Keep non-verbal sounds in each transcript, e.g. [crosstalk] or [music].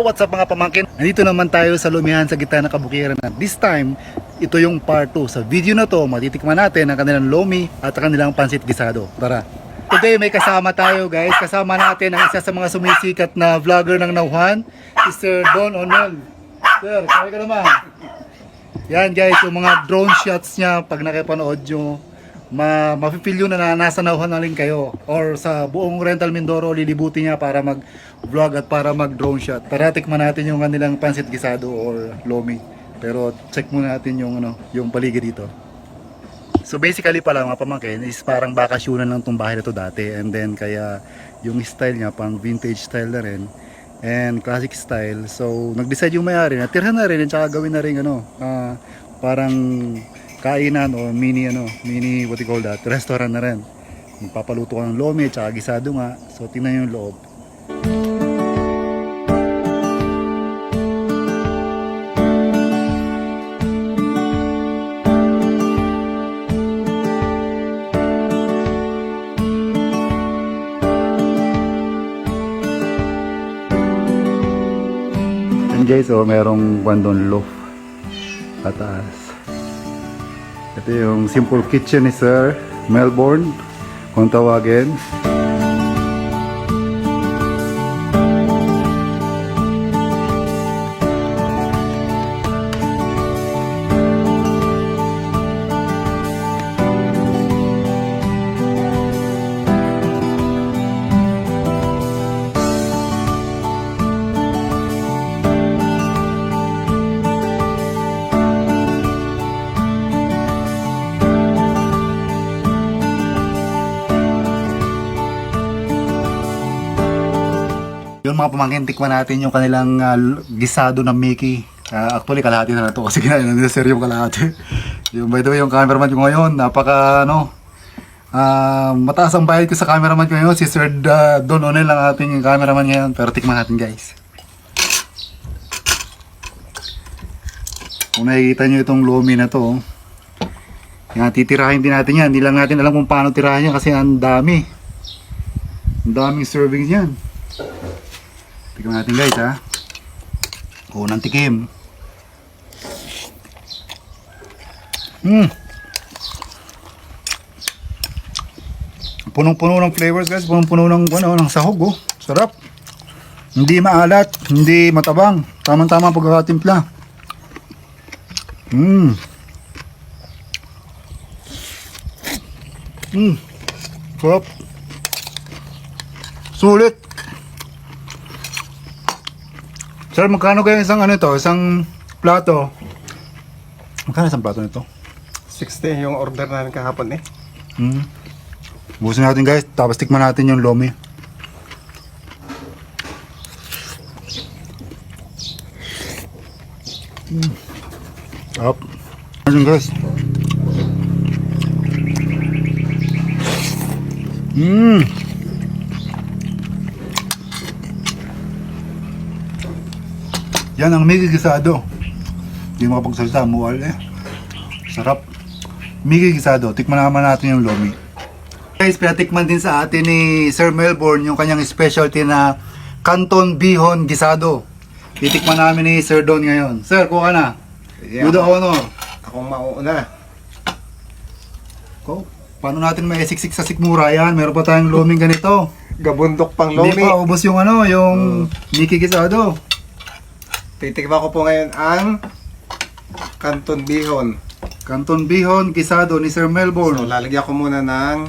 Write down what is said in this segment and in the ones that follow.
what's up mga pamangkin? Nandito naman tayo sa lumihan sa gitna ng kabukiran. At this time, ito yung part 2. Sa video na to, matitikman natin ang kanilang lomi at ang kanilang pansit gisado. Tara! Today may kasama tayo guys. Kasama natin ang isa sa mga sumisikat na vlogger ng Nauhan, si Sir Don Onel. Sir, kaway ka naman. Yan guys, yung mga drone shots niya pag nakipanood nyo, ma mafe-feel yun na nasa nauhan na rin kayo or sa buong Rental Mindoro lilibutin niya para mag vlog at para mag drone shot. Tara tikman natin yung kanilang pansit gisado or lomi. Pero check muna natin yung ano, yung paligid dito. So basically pala mga pamangkin is parang bakasyonan lang tong bahay na to dati and then kaya yung style niya pang vintage style na rin and classic style. So nag-decide yung may-ari na tirhan na rin at saka gawin na rin ano, ah, parang kainan o mini ano, mini what you call that, restaurant na rin. Magpapaluto ka ng lomi at saka gisado nga. So tingnan yung loob. And guys, oh, merong bandon loaf pataas. Ito yung simple kitchen ni Sir Melbourne, kung tawagin. Yun mga pamangkin, tikman natin yung kanilang l- gisado ng Mickey. Ah, actually, kalahati na [laughs] na to kasi kinain na sir yung kalahati. [laughs] yung by the way, yung cameraman ko ngayon, napaka ano, ah, mataas ang bayad ko sa cameraman ko ngayon. Si Sir ah, Don Onel ang ating cameraman ngayon. Pero tikman natin guys. Kung nakikita nyo itong lomi na to, yan, titirahin din natin yan. Hindi lang natin alam kung paano tirahin yan kasi ang dami. Ang daming servings yan. Tignan natin guys ha. Unang tikim. Hmm. Punong-puno ng flavors guys. Punong-puno ng, ano, ng sahog oh. Sarap. Hindi maalat. Hindi matabang. Tamang-tama ang pagkakatimpla. Hmm. Hmm. Sarap. Sulit. Sir, magkano kaya isang ano ito? Isang plato? Magkano isang plato nito? 60 yung order namin kahapon eh. Hmm. Busin natin guys, tapos tikman natin yung lomi. Hmm. Up. Ayun guys. Hmm. Yan ang Miggy Gisado. Hindi makapagsalita, muwal eh. Sarap. Miggy Gisado. Tikman naman natin yung lomi. Guys, pinatikman din sa atin ni Sir Melbourne yung kanyang specialty na Canton Bihon Gisado. Titikman namin ni Sir Don ngayon. Sir, kuha na. Yeah, the honor. Akong mauuna. Ko, paano natin maisiksik sa sikmura yan? Meron pa tayong loming ganito. Gabundok pang Hindi lomi. pa, ubos yung ano, yung Mickey Gisado. Titikman ko po ngayon ang Canton Bihon. Canton Bihon Gisado ni Sir So, Melbourne. lalagyan ko muna ng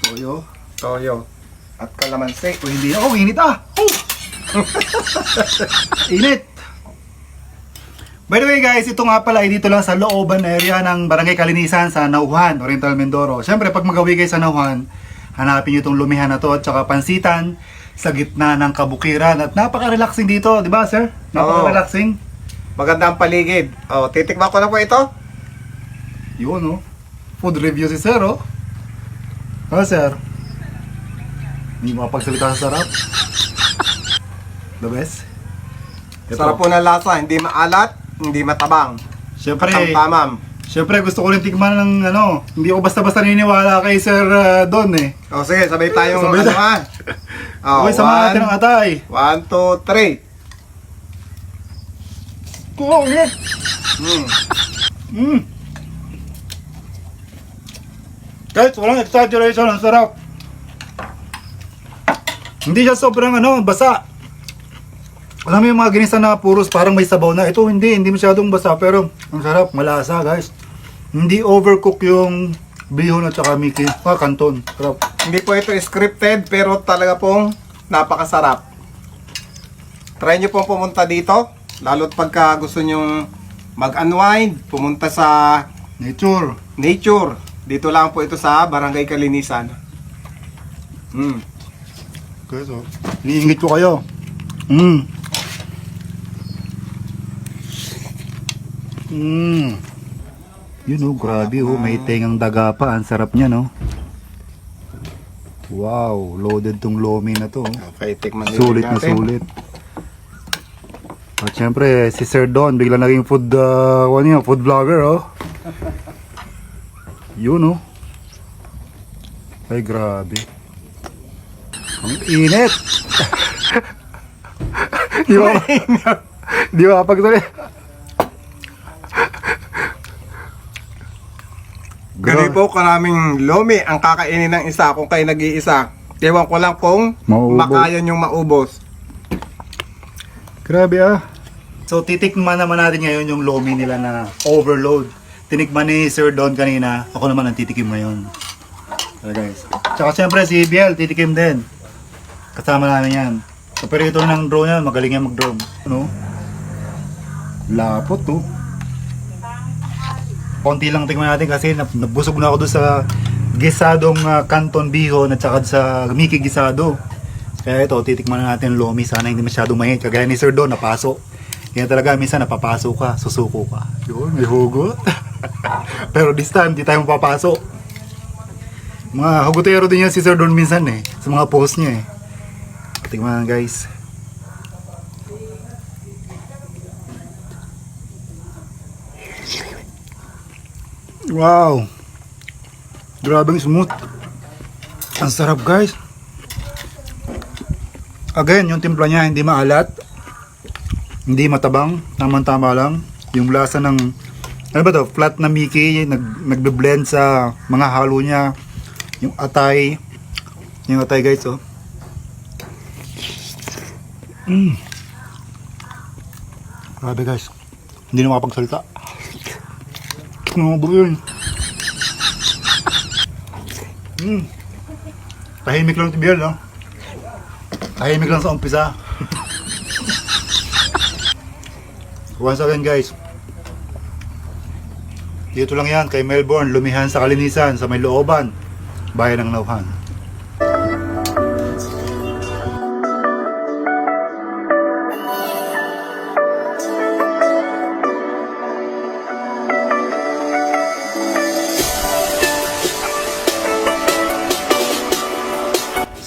Toyo. toyo at kalamansi. O hindi. Oh, init ah! Oh! [laughs] init! By the way guys, ito nga pala ay dito lang sa looban area ng Barangay Kalinisan sa Nauhan, Oriental Mindoro. Siyempre, pag magawi kayo sa Nauhan, hanapin nyo itong lumihan na to at saka pansitan sa gitna ng kabukiran. At napaka-relaxing dito, di ba sir? Napaka-relaxing. Maganda ang paligid. Oh, titikman ko na po ito. Yun oh. Food review si sir oh. Ha sir? Hindi makapagsalita sa sarap. The best. Ito. Sarap po ng lasa, hindi maalat, hindi matabang. Siyempre, Tamam. siyempre gusto ko rin tikman ng ano, hindi ako basta-basta naniniwala kay Sir uh, Don eh. O sige, sabay tayong Sabay ano tayo. [laughs] Oh, Okay, sama natin ang atay. one, two, three. ko, init. Mm. Mm. Guys, walang exaggeration, ang sarap. Hindi siya sobrang ano, basa. Alam mo yung mga ginisa na puros parang may sabaw na. Ito hindi, hindi masyadong basa pero ang sarap, malasa guys. Hindi overcook yung bihon at saka Mickey. Ah, kanton. Sarap. Hindi po ito scripted pero talaga pong napakasarap. Try nyo pong pumunta dito. Lalo't pagka gusto nyong mag-unwind, pumunta sa Nature. nature. Dito lang po ito sa Barangay Kalinisan. Mm. Guys, oh. Iniingit ko kayo. Mm. Mm. Yun oh, grabe oh. May tengang daga pa. Ang sarap niya, no? Wow, loaded tong lomi na to. oh. Okay, tikman Sulit na sulit. At syempre, si Sir Don, bigla naging food, uh, ano yun, food vlogger, oh. [laughs] Yun, oh. Ay, grabe. Ang init! [laughs] Di ba? Di ba kapag Ganun po karaming lomi ang kakainin ng isa kung kayo nag-iisa. Ewan ko lang kung Maubos. makaya yung maubos. Grabe ah. So titikman naman natin ngayon yung lomi nila na overload. Tinikman ni Sir Don kanina. Ako naman ang titikim ngayon. So guys. Tsaka siyempre si Biel titikim din. Kasama namin yan. Ito ng drone yan. Magaling yan mag-drone. Ano? Lapot to. Konti lang tingnan natin kasi nab- nabusog na ako doon sa gisadong ah, canton bihon at saka sa Mickey gisado. Kaya ito, titikman na natin lomi. Sana hindi masyadong mahit. Kagaya ni Sir Don, napaso. Kaya talaga, minsan napapasok ka, susuko ka. Yun, may hugot. [laughs] Pero this time, di tayo mapapasok. Mga hugutero din yan si Sir Don minsan eh. Sa mga post niya eh. Tingnan guys. Wow! Grabing smooth. Ang sarap guys. Again, yung timpla niya hindi maalat. Hindi matabang, tamang-tama lang. Yung lasa ng ano ba to? Flat na Mickey, nag nagbe-blend sa mga halo niya. Yung atay. Yung atay guys, oh. Mm. Grabe guys. Hindi na makapagsalita. Ba yun? Mm. Tahimik lang si Biel, no? Tahimik lang sa. [laughs] Once again guys, dito lang yan kay Melbourne, lumihan sa kalinisan sa may looban, bayan ng Nauhan.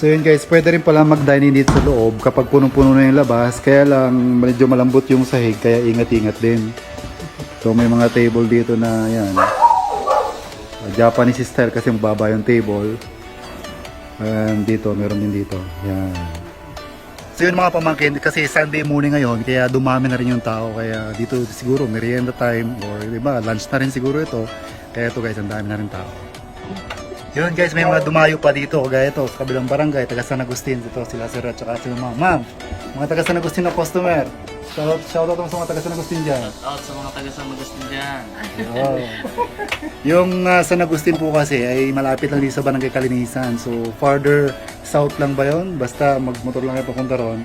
So yun guys, pwede rin pala mag-dining dito sa loob kapag punong-puno na yung labas. Kaya lang medyo malambot yung sahig kaya ingat-ingat din. So may mga table dito na yan. Japanese style kasi mababa yung table. And dito, meron din dito. Yan. So yun mga pamangkin, kasi Sunday morning ngayon, kaya dumami na rin yung tao. Kaya dito siguro merienda time or di ba, lunch na rin siguro ito. Kaya ito guys, ang dami na rin tao. Yun guys, may mga dumayo pa dito, kagaya ito, sa kabilang barangay, taga San Agustin, dito sila sir at saka sila ma'am. Ma'am, mga taga San Agustin na customer. Shoutout mo sa mga taga San Agustin dyan. Out sa mga taga San Agustin dyan. Yung uh, San Agustin po kasi ay malapit lang dito sa Barangay Kalinisan. So, farther south lang ba yon? Basta magmotor lang kayo papunta ron.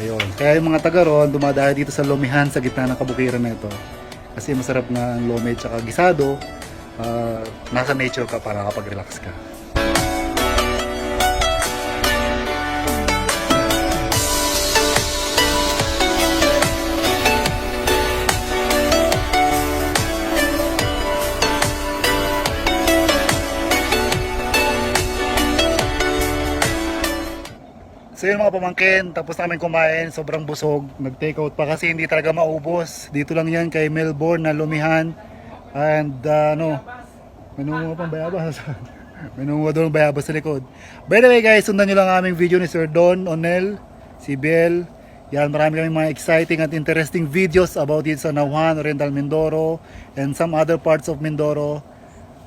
Ayun. Kaya yung mga taga ron, dumadayo dito sa Lomihan sa gitna ng kabukiran na ito. Kasi masarap na ang lome at gisado. Ah, nasa nature ka para kapag-relax ka. So yun mga pamangkin, tapos namin kumain, sobrang busog, nag-take out pa kasi hindi talaga maubos. Dito lang yan kay Melbourne na lumihan. And uh, ano, nungunga pang bayabas. [laughs] nungunga doon bayabas sa likod. By the way guys, sundan nyo lang ang aming video ni Sir Don, Onel, si Biel, Yan, marami kami mga exciting at interesting videos about it sa Nauhan, Oriental Mindoro, and some other parts of Mindoro.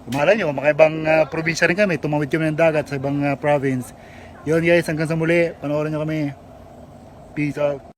Malay nyo, mga ibang ah, probinsya rin kami, tumawid kami ng dagat sa ibang ah, province. Yun guys, hanggang sa muli, panoorin nyo kami. Peace out.